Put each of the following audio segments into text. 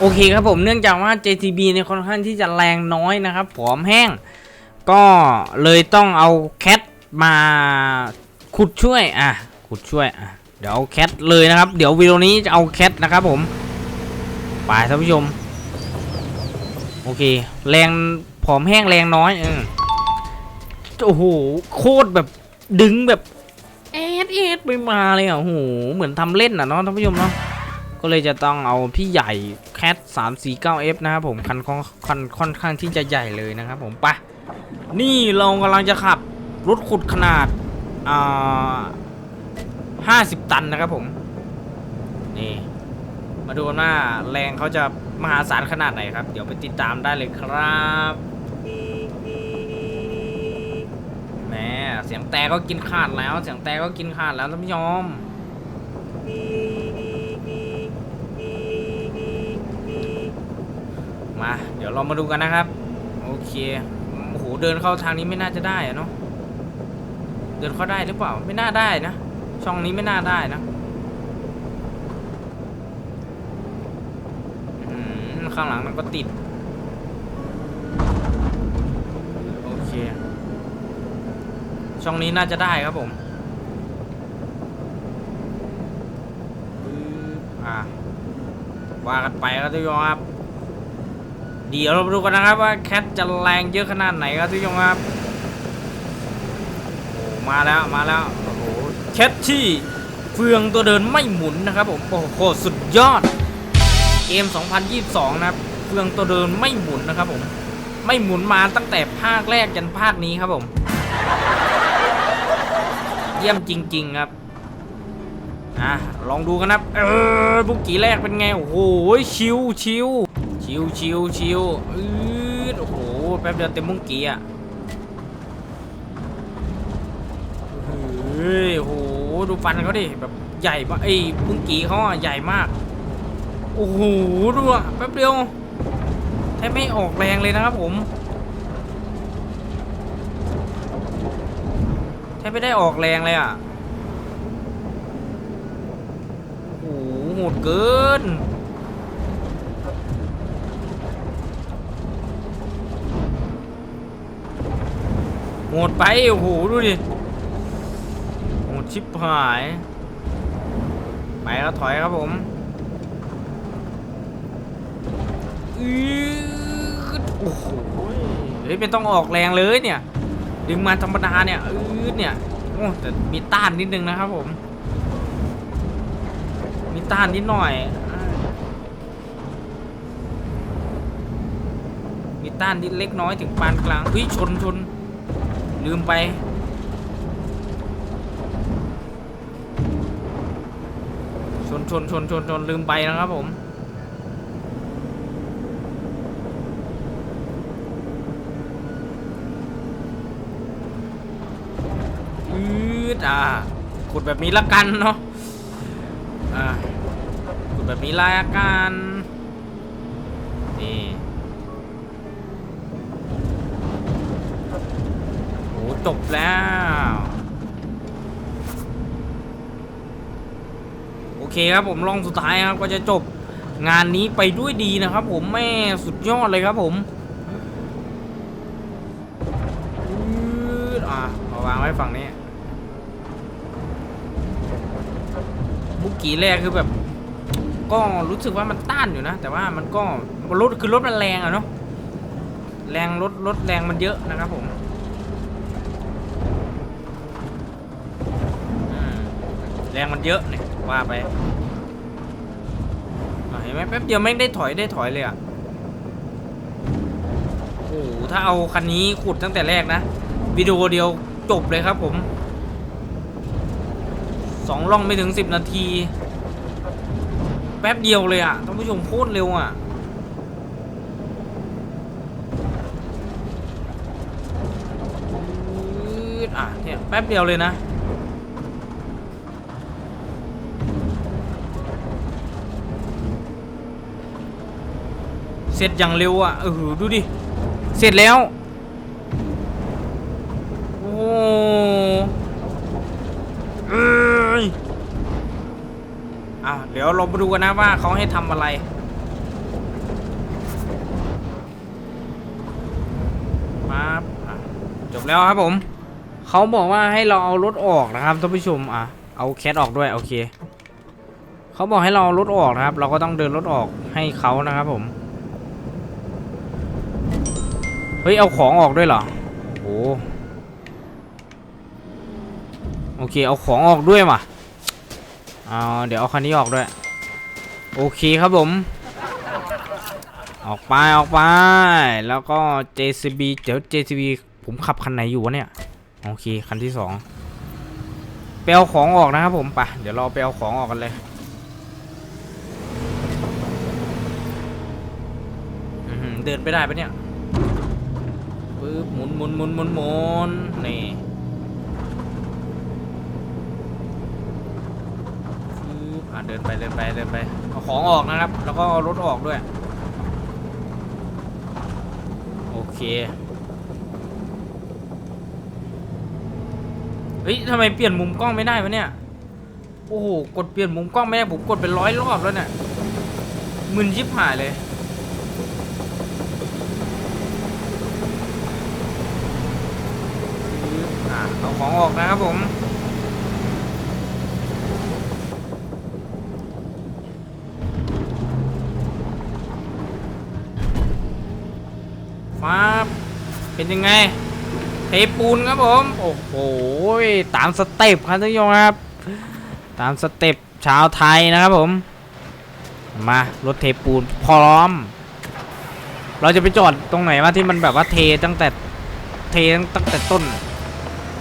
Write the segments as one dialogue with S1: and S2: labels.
S1: โอเคครับผมเนื่องจากว่า JTB เนี่ยค่อนข้างที่จะแรงน้อยนะครับผอมแห้ง ก็เลยต้องเอาแคทมาขุดช่วยอะขุดช่วยอะเดี๋ยวเอาแคทเลยนะครับ เดี๋ยววิดีโอนี้จะเอาแคทนะครับผมไปท่านผู้ชม โอเค แรงผอมแห้งแรงน้อยเออโอ้โหโคตรแบบดึงแบบเอ็ดเอ็ดไปมาเลยอะโอ้โหเหมือนทำเล่นอะเนาะท่านผู้ชมเนาะ ก็เลยจะต้องเอาพี่ใหญ่แคท 349F นะครับผมคันค่อนคันค่อนข้างที่จะใหญ่เลยนะครับผมไปนี่เรากำลังจะขับรถขุดขนาดอ่า50ตันนะครับผมนี่มาดูว่าแรงเขาจะมหาศาลขนาดไหนครับ เดี๋ยวไปติดตามได้เลยครับแหมเสียงแต่ก็กินขาดแล้ว เสียงแต่ก็กินขาดแล้วท่านผู้ชม มา เดี๋ยวเรามาดูกันนะครับ โอเคโอ้โหเดินเข้าทางนี้ไม่น่าจะได้อะเนาะเดินเข้าได้หรือเปล่า ไม่น่าได้นะ ช่องนี้ไม่น่าได้นะข้างหลังมันก็ติด โอเค ช่องนี้น่าจะได้ครับผมอะว่ากันไปครับทุกคนครับ เดี๋ยวเราดูกันนะครับว่าแคทจะแรงเยอะขนาดไหนครับทุกคนครับโอ้มาแล้วมาแล้วโอ้โหแคทที่เฟืองตัวเดินไม่หมุนนะครับผมโอ้โหสุดยอดเกม 2022 นะครับเฟืองตัวเดินไม่หมุนนะครับผมไม่หมุนมาตั้งแต่ภาคแรกยันภาคนี้ครับผม เยี่ยมจริง ๆ ครับ อะลองดูกันนะครับเออบุกกี่แรกเป็นไง โอ้โหชิวชิวชิวชิวชิวอืดโอ้โหแป๊บเดียวเต็มมุ้งกี้อะเฮ้ยโอ้โหดูฟันเขาดิแบบใหญ่มากไอ้มุ้งกี้เขาอะใหญ่มากโอ้โหดูอะแป๊บเดียวแทบไม่ออกแรงเลยนะครับผมแทบไม่ได้ออกแรงเลยอะ โอ้โหดเกิน โหดไป โอ้โห ดูดิ โหดชิบหาย ไปแล้วถอยครับผมอืดโอ้โหเฮ้ยเป็นต้องออกแรงเลยเนี่ย ดึงมาธรรมดาเนี่ยอืดเนี่ย โอ้แต่มีต้านนิดนึงนะครับผม ต้านนิดหน่อยมีต้านนิดเล็กน้อยถึงปานกลางอุ้ยชนชนลืมไป ชนชนชนชนชนลืมไปนะครับผมอืดอะขุดแบบนี้ละกันเนาะอ่า แบบนี้ละกันนี่โอ้จบแล้ว โอเคครับผมลองสุดท้ายครับ ก็จะจบงานนี้ไปด้วยดีนะครับ ผมแม่สุดยอดเลยครับผมอะมาวางไว้ฝั่งนี้บุกกี้แรกคือแบบ ก็รู้สึกว่ามันต้านอยู่นะ แต่ว่ามันก็รถคือรถมันแรงอะเนาะแรงรถรถแรงมันเยอะนะครับผมแรงมันเยอะเนี่ยว่าไปเห็นไหมแป๊บเดียวไม่งได้ถอยได้ถอยเลยอะโอ้โหถ้าเอาคันนี้ขุดตั้งแต่แรกนะวิดีโอเดียวจบเลยครับผมสองล่องไม่ถึงสิบนาที แป๊บเดียวเลยอะท่านผู้ชมโคตรเร็วอะอืดอะเนี่ยแป๊บเดียวเลยนะเสร็จอย่างเร็วอะเออดูดิ เสร็จแล้ว โอ้เอ้ย่ะเดี๋ยวเราไปดูกันนะว่าเขาให้ทำอะไร มาอ่จบแล้วครับผม เขาบอกว่าให้เราเอารถออกนะครับท่านผู้ชมอะเอาแคทออกด้วยโอเค เขาบอกให้เรารถออกนะครับ เราก็ต้องเดินรถออกให้เขานะครับผม เฮ้ย เอาของออกด้วยเหรอ โอ้โอเค เอาของออกด้วยว่ เอาเดี๋ยวเอาคันนี้ออกด้วย โอเคครับผม ออกไปออกไป แล้วก็ JCB เดี๋ยว JCB ผมขับคันไหนอยู่วะเนี่ย โอเค คันที่สองไปเอาของออกนะครับผมไปเดี๋ยวเราไปเอาของออกกันเลยเดินไปได้ปะเนี่ยปึ๊บหมุนหมุนหมุนหมุนหมุนนี่ปึ๊บอะ เดินไปเดินไปเดินไปเอาของออกนะครับ แล้วก็เอารถออกด้วย โอเคเฮ้ยทำไมเปลี่ยนมุมกล้องไม่ได้วะเนี่ยโอ้โหกดเปลี่ยนมุมกล้องไม่ได้ผมกดเป็นร้อยรอบแล้วเนี่ยมึนชิบหายเลยเอาของออกนะครับผม เป็นยังไง เทปูนครับผม โอ้โห ตามสเต็ปครับท่านผู้ชมครับ ตามสเต็ปชาวไทยนะครับผม มารถเทปูนพร้อม เราจะไปจอดตรงไหนวะที่มันแบบว่าเทตั้งแต่เทตั้งแต่ต้น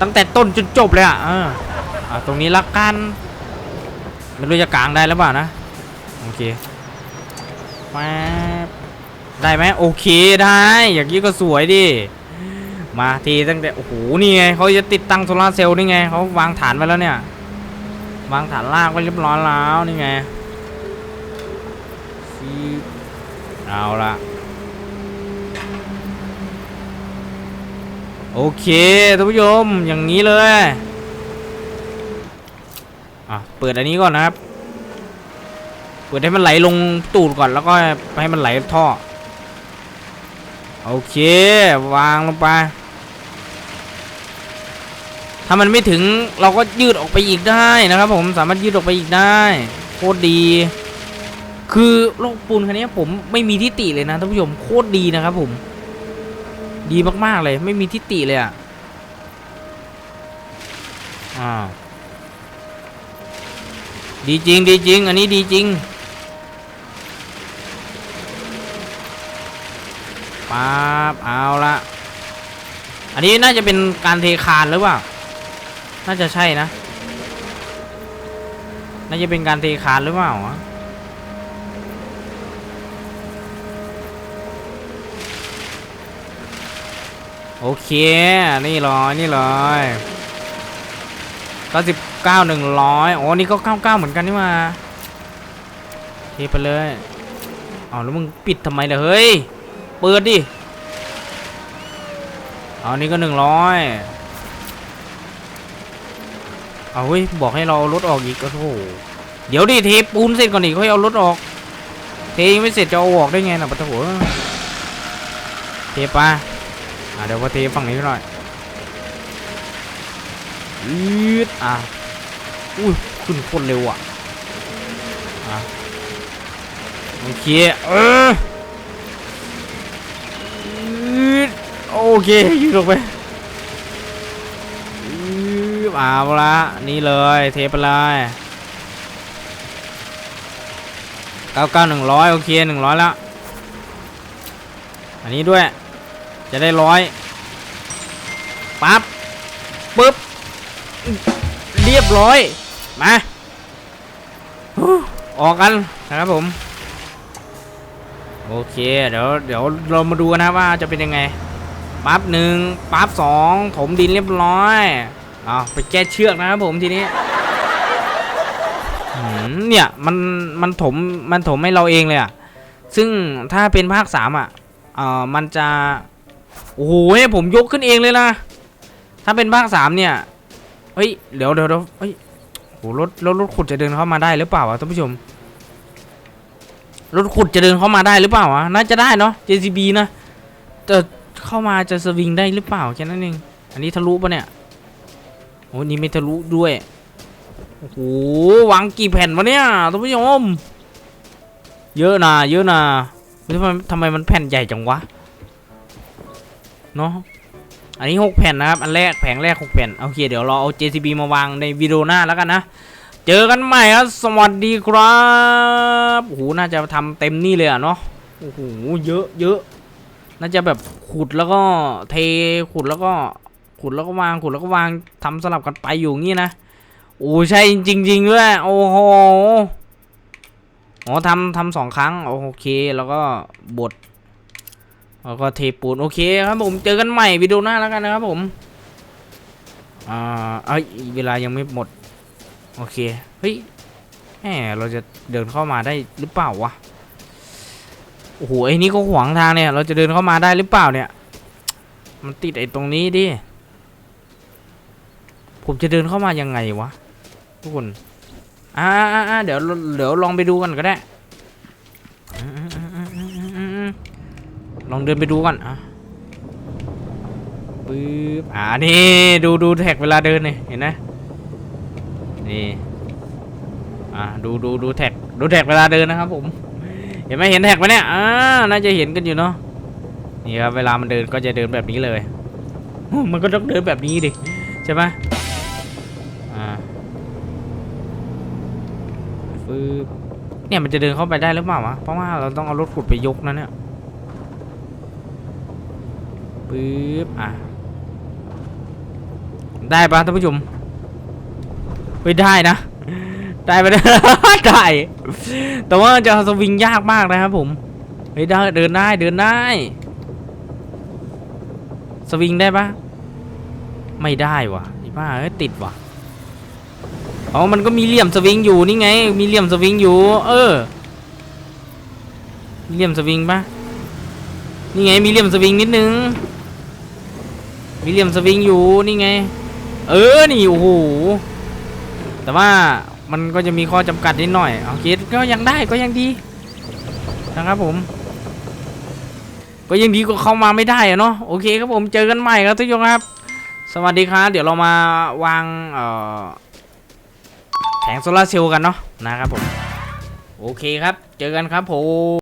S1: ตั้งแต่ต้นจนจบเลยอะเอออะตรงนี้ละกันไม่รู้จะกลางได้หรือเปล่านะ โอเคแป๊บได้ไหมโอเคได้ อย่างนี้ก็สวยดิ มาทีตั้งแต่โอ้โหนี่ไงเขาจะติดตั้งโซลาเซลล์นี่ไงเขาวางฐานไว้แล้วเนี่ย วางฐานลากไว้เรียบร้อยแล้วนี่ไงฟีเอาละโอเคท่านผู้ชมอย่างนี้เลยอะเปิดอันนี้ก่อนนะครับ เปิดให้มันไหลลงตูดก่อนแล้วก็ให้มันไหลท่อ โอเค วางลงไป ถ้ามันไม่ถึงเราก็ยืดออกไปอีกได้นะครับ ผมสามารถยืดออกไปอีกได้โคตรดี คือโลกปูนคันนี้ผมไม่มีทิฏฐิเลยนะท่านผู้ชมโคตรดีนะครับ ผม ดีมากๆเลย ไม่มีทิฏฐิเลยอะอ่าดีจริงดีจริง อันนี้ดีจริง ป๊าบเอาละอันนี้น่าจะเป็นการเทคานหรือเปล่า น่าจะใช่นะ น่าจะเป็นการเทคานหรือเปล่าโอเค นี่เลยนี่เลยก็สิบเก้าหนึ่งร้อยโอ้นี่ก็เก้าเก้าเหมือนกันนี่มาเทไปเลยเอแล้วมึงปิดทำไมล่ะเฮ้ย เปิดดิ เอานี่ก็หนึ่งร้อยเอาเว้ยบอกให้เราเอารถออกอีกก็โธ่เดี๋ยวดิเทปูนเสร็จก่อนดิค่อยเอารถออก เทยังไม่เสร็จจะเอาออกได้ไงน่ะปะโถเทปะอะเดี๋ยวพอเทฝั่งนี้หน่อยอืดอะอุ้ยขึ้นโคนเร็วอะอะโอเคเออ โอเคยืดลงไปอือเอาละนี่เลยเทไปเลยเก้าเก้าหนึ่งร้อยโอเคหนึ่งร้อยแล้ว อันนี้ด้วย จะได้ร้อยปั๊บปึ๊บ เรียบร้อย มา ออกกันนะครับผม โอเค เดี๋ยวเดี๋ยวเรามาดูนะว่าจะเป็นยังไง ปั๊บหนึ่งปั๊บสองถมดินเรียบร้อยเอาไปแก้เชือกนะครับผมทีนี้เนี่ยมันมันถมมันถมให้เราเองเลยอะซึ่งถ้าเป็นภาคสามอะเอ่อมันจะโอ้โหผมยกขึ้นเองเลยนะถ้าเป็นภาคสามเนี่ยเฮ้ยเดี๋ยวเดี๋ยวเดี๋ยวเฮ้ยโหรถรถรถขุดจะเดินเข้ามาได้หรือเปล่าวะท่านผู้ชมรถขุดจะเดินเข้ามาได้หรือเปล่าวะน่าจะได้เนาะ JCB นะแต่ เข้ามาจะสวิงได้หรือเปล่าแค่นั้นเอง อันนี้ทะลุปะเนี่ย โอ้นี่ไม่ทะลุด้วย โอ้โหวางกี่แผ่นวะเนี่ยท่านผู้ชม เยอะนะเยอะนะทำไมทำไมมันแผ่นใหญ่จังวะ เนาะอันนี้หกแผ่นนะครับ อันแรกแผงแรกหกแผ่น โอเค เดี๋ยวเราเอา JCB มาวางในวิดีโอหน้าแล้วกันนะ เจอกันใหม่ครับ สวัสดีครับ โอ้โห น่าจะทำเต็มนี่เลยอะเนาะ โอ้โห เยอะเยอะ น่าจะแบบขุดแล้วก็เทขุดแล้วก็ขุดแล้วก็วางขุดแล้วก็วางทำสลับกันไปอยู่งี้นะโอ้ใช่จริงจริงๆด้วยโอ้โหอ๋อทำทำสองครั้งโอเคแล้วก็บดแล้วก็เทปูนโอเคครับผมเจอกันใหม่วิดีโอหน้าแล้วกันนะครับผมอ่าเอ้ยเวลายังไม่หมดโอเคเฮ้ยแหมเราจะเดินเข้ามาได้หรือเปล่าวะ โอ้โหไอ้นี่ก็ขวางทางเนี่ย เราจะเดินเข้ามาได้หรือเปล่าเนี่ย มันติดไอ้ตรงนี้ดิผมจะเดินเข้ามายังไงวะทุกคนอ่าอ่าเดี๋ยวเดี๋ยวลองไปดูกันก็ได้ลองเดินไปดูก่อนอะปึ๊บอ่านี่ดูดูแท็กเวลาเดินเนี่ยเห็นไหมนี่อ่าดูดูดูแท็กดูแท็กเวลาเดินนะครับผม เห็นไหมเห็นแท็กไหมเนี่ยอ่าน่าจะเห็นกันอยู่เนาะนี่ครับเวลามันเดินก็จะเดินแบบนี้เลย มันก็ต้องเดินแบบนี้ดิใช่ไหมอ่าฟืบเนี่ยมันจะเดินเข้าไปได้หรือเปล่าวะเพราะว่าเราต้องเอารถขุดไปยกนะเนี่ยปึ๊บอะได้ปะท่านผู้ชมไม่ได้นะ ได้ไปได้ได้แต่ว่าจะสวิงยากมากนะครับผมเฮ้ยได้เดินได้เดินได้ สวิงได้ปะไม่ได้วะไอ้บ้าเอ้ยติดวะอ๋อมันก็มีเหลี่ยมสวิงอยู่นี่ไง มีเหลี่ยมสวิงอยู่ เออมีเหลี่ยมสวิงปะนี่ไงมีเหลี่ยมสวิงนิดนึงมีเหลี่ยมสวิงอยู่นี่ไง เออนี่โอ้โหแต่ว่า มันก็จะมีข้อจำกัดนิดหน่อยโอเคก็ยังได้ก็ยังดีนะครับผม ก็ยังดีก็เข้ามาไม่ได้อะเนาะโอเคครับผมเจอกันใหม่ครับทุกท่านครับ สวัสดีครับ เดี๋ยวเรามาวางเอ่อแผงโซลาเซลล์กันเนาะนะครับผม โอเคครับ เจอกันครับผม